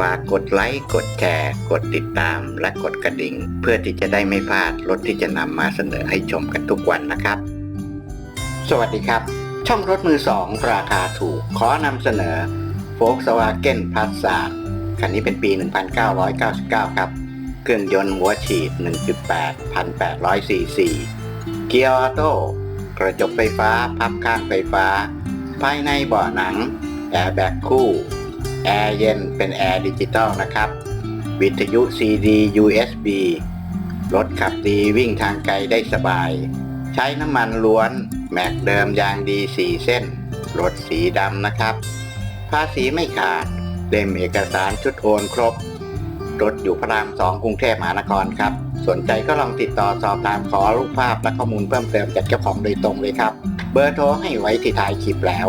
ฝากกดไลค์ กดแชร์ กดติดตาม และกดกระดิ่ง เพื่อที่จะได้ไม่พลาดรถที่จะนำมาเสนอให้ชมกันทุกวันนะครับ สวัสดีครับ ช่องรถมือสองราคาถูก ขอนำเสนอ Volkswagen Passat คันนี้เป็นปี 1999 ครับ เครื่องยนต์หัวฉีด 1.8 1,800ซีซี เกียร์ออโต้ กระจกไฟฟ้า พับข้างไฟฟ้า ภายในเบาะหนัง แอร์แบ็กคู่ แอร์เย็นเป็นแอร์ดิจิตอลนะครับ วิทยุ CD USB รถขับดีวิ่งทางไกลได้สบาย ใช้น้ำมันล้วน แม็กเดิมยางดี 4 เส้น รถสีดำนะครับ ภาษีไม่ขาด เล่มเอกสารชุดโอนครบ รถอยู่พระรามสองกรุงเทพมหานครครับ สนใจก็ลองติดต่อสอบถามขอรูปภาพและข้อมูลเพิ่มเติมจากเจ้าของโดยตรงเลยครับ เบอร์โทรให้ไว้ที่ท้ายคลิปแล้ว